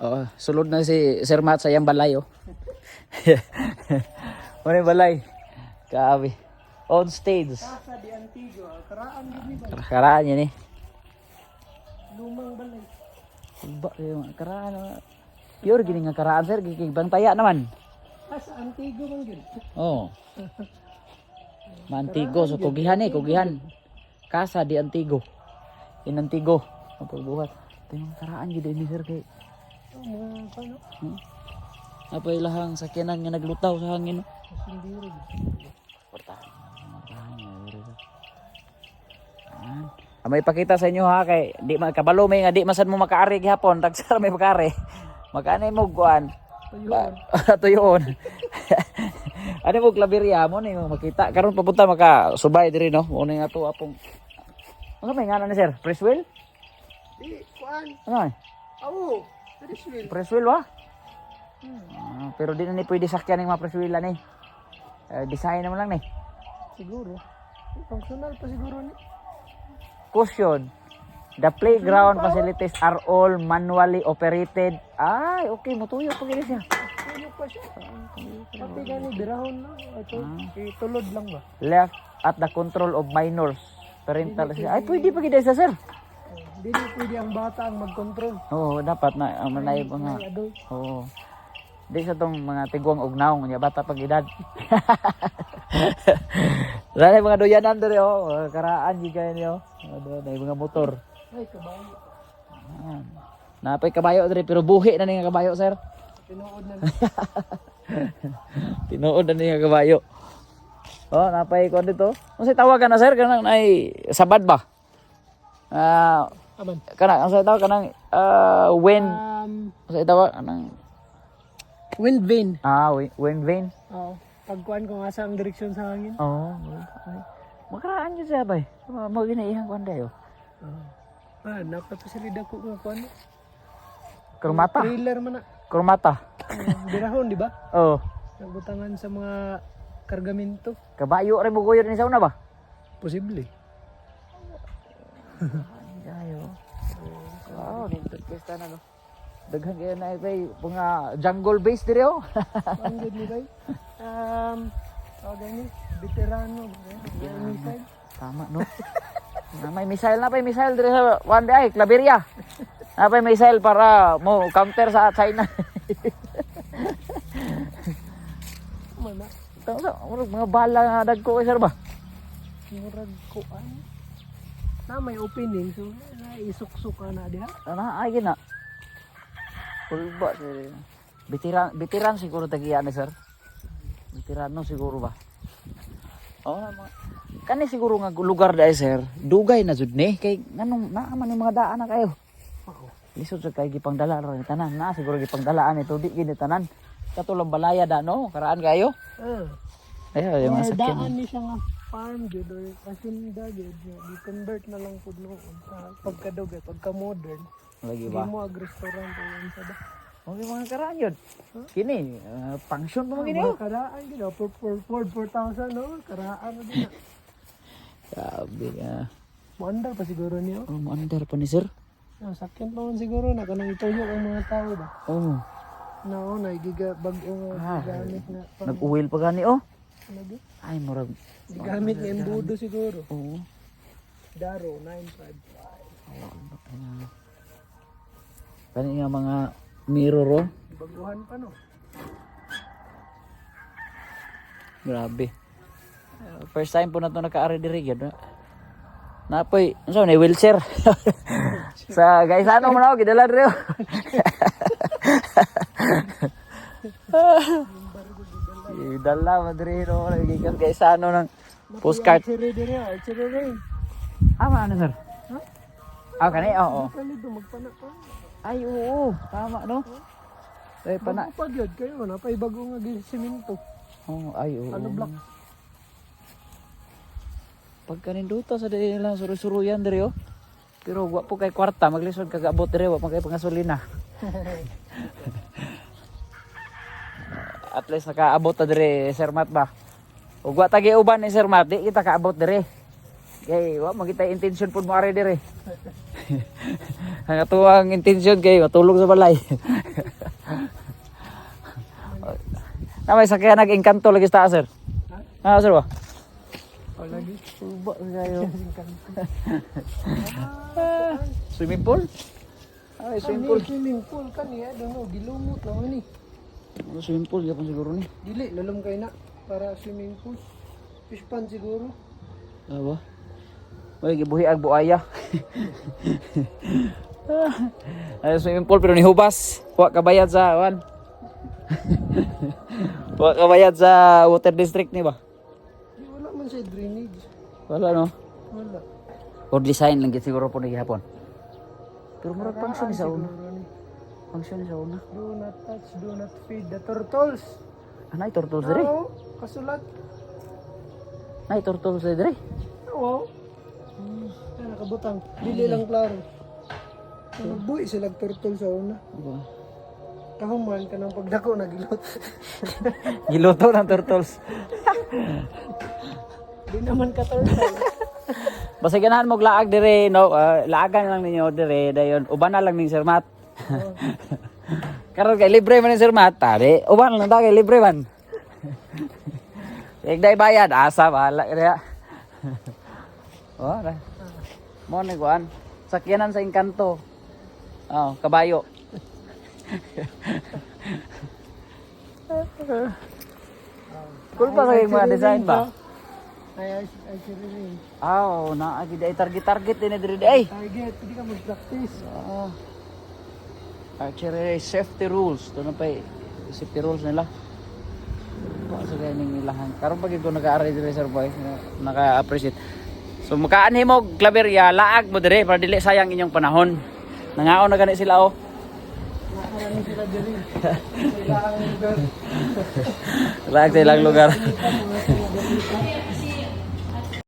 Oh, sulod na si Sir Matt sa iyang balay oh. Ano yung balay? Kaabi. On stage. Casa de Antigua, karaan din ba? Karaan yan eh. Lumang balay. Ba, yung karaan. ah. Pure gini nga karaan sir, gikigbantaya naman. Ah, sa Antigua man yun. Oh. Mantigo, so kugihan eh, kugihan. Casa di Antigo. In Antigo. Ang pagbuhat. Ito yung karaan gid ni sir kay Oh, mga paano? apay lahang sakyanan nga naglutaw sa hangin. Ah, may pakita sa inyo ha kay di makabalo may nga di masan mo makaari gihapon tagsara may makaari. Magkano mo kuan? Ayun. Tuyoon. ano mo klaberya mo ni makita karon papunta maka subay diri no. Una nga to apong Ano may ngana ni sir? Press wheel? Di, kuan. Ano? eh? Press wheel wa? Hmm. Ah, pero di na ni pwede sakyan ng mga press wheel ni. Eh, design naman lang ni. Siguro. Functional pa siguro ni. Caution. The playground facilities are all manually operated. Ay, okay, mutuyo pa gini siya. Ano pa siya? Pati gani, birahon na. Ito, eh, tulod lang ba? Left at the control of minors. Parental Ay, pwede pa gini siya, sir. Hindi pwede ang bata ang mag-control. Oo, dapat na ang manay mga. Oo. Di sa tong mga tiguang ugnaw nya bata pag edad. Dali mga doyanan dere oh, karaan gi kay niyo. Ano, na mga motor. Ay, kabayo. Ayan. Napay kabayo dere pero buhi na ni nga kabayo, sir. Tinuod na. Tinuod na ni nga kabayo. Oh, napay ko dito. Unsa tawagan na sir kanang ay sabad ba? Ah, Aman. kanang unsa tawag kanang ah wind, Um, unsa tawag kanang wind vane. ah wi- wind vane. Oo. Pagkuhan ko nga sa ang direksyon sa hangin. Oo. Oh, Makaraan yun siya ba eh. Mo ginaihan ko anday oh. Ah, napapasilid ako nga kuhan. Krumata. Trailer man na. Krumata. Ah, birahon, di ba? Oh. Nagutangan sa mga kargamento. Kabayo rin mo kuyo ni sa una ba? Posible. Ayo. Wow, dito pesta na no. Daghan kaya na kay mga jungle base dire oh. Ang good ni Bay. Um, tawag ni, veterano. Yan, missile. Tama no. na may missile na pa missile dire sa one day ay Claveria. Na pa missile para mo counter sa China. Mana? Tang sa mga bala nga dagko kay sir ba? Murag kuan. Na may opening so na isuk-suk ka na diha. Ana ay gina. Kulba sir. Bitiran bitiran siguro tagiya ni sir. Veterano siguro ba? Oh, mga kani siguro nga lugar dai sir. Dugay na jud ni kay nganong naa man yung mga daan na kayo. Oo. Lisod sa kay gipangdala ra ni tanan na siguro gipangdalaan ito di gini tanan. Katulang balaya da no, karaan kayo. Ah. Ay, yung Mga sakyan. daan ni siya nga farm jud or asinda jud nga di-convert na lang pud noon sa pagkadugay, pagka-modern. Lagi Di ba? mo ag restaurant o yan sa ba. Okay mga karaan yun. Kini, ah, function pa mo gini oh. Mga karaan gid for for Ford 4000 no, karaan na din. Sabi nga. Mandar pa siguro niyo. Oh, maandar pa ni sir. Ah, sakyan pa man siguro na kanang ituyo ang mga tao ba. Oh, Na oh, na giga bag-o Ah, nga gamit na pang nag-uwil pa gani oh. Ay, murag. Gamit nga embudo siguro. Oo. Daro 955. Kani nga mga mirror oh. Baguhan pa no. Grabe. First time po na ito naka-ari diri ah. Napoy, ano na wheelchair. Sa guys ano man ako gidala diri. oh. Gidala man diri no, gikan guys ano ng postcard. Archery dire, archery ring. Ah, ano sir? Ha? Ah, kani oo. Kalido magpana pa. Ay, oo. Tama, no? Ay, pana. Bago pa gyud kayo na pay bago nga gi semento. Oh, ay, oo. Ano block? Pagka ninduta sa dili lang suru-suruyan diri oh. Pero wa po kay kwarta, maglisod kag abot diri wa pa kay pangasolina. At least nakaabot ta diri Sir Mat ba. Ug wa tagi uban ni Sir Mat, di kita kaabot diri. Kay wa magita intention pud mo ari dire. Ang atuang intention kay matulog sa balay. Na may sakyan nag-engkanto lagi sa sir. Ah, sir ba? O lagi. Suba kayo. Swimming pool? Ay, swimming pool. Swimming pool kani I don't know, gilumot naman ni. Ano swimming pool yapon siguro ni? Dili lalom kay na para swimming pool. Fish pond siguro. Ano ba? May gibuhi ag buaya. Ay, swimming pool pero ni hubas. Wa kabayad sa wan. Wa kabayad sa water district ni ba? Di wala man siya drainage. Wala no. Wala. Or design lang gid siguro po ni gihapon. Pero murag function ni sa una. Function sa una. Do not touch, do not feed the turtles. Anay turtles dire. Oo, kasulat. Nay turtles dire. Oo. Hmm. Ay, nakabutang. Dili lang klaro. Nagbuhi sila turtle sa una. Kahuman ka ng pagdako nagilot. Giluto ng turtles. Di naman ka turtle. Basta ganahan mo laag dire no, ah, laagan lang ninyo dire dayon uban na lang ning Sir Mat. Karon kay libre man Sir Mat, tari uban lang dagay libre man. Igday bayad asa bala kaya. oh, na. Mo ni kuan. Sakyanan sa engkanto. Oh, kabayo. Cool pa sa mga design ba? Ay, ay, ay, siririn. Ah, oh, na agi day target target din diri ay. Target, hindi ka mag-practice. Ah. Archery safety rules. Ito na pa eh. Safety rules nila. Ba sa ganing ilahan. Karon pag ko nag-aaral diri sir boy, na- naka-appreciate. So makaanhi mo klaberya, laag mo dire para dili sayang inyong panahon. Nangaon na gani sila oh. Laag sa ilang lugar.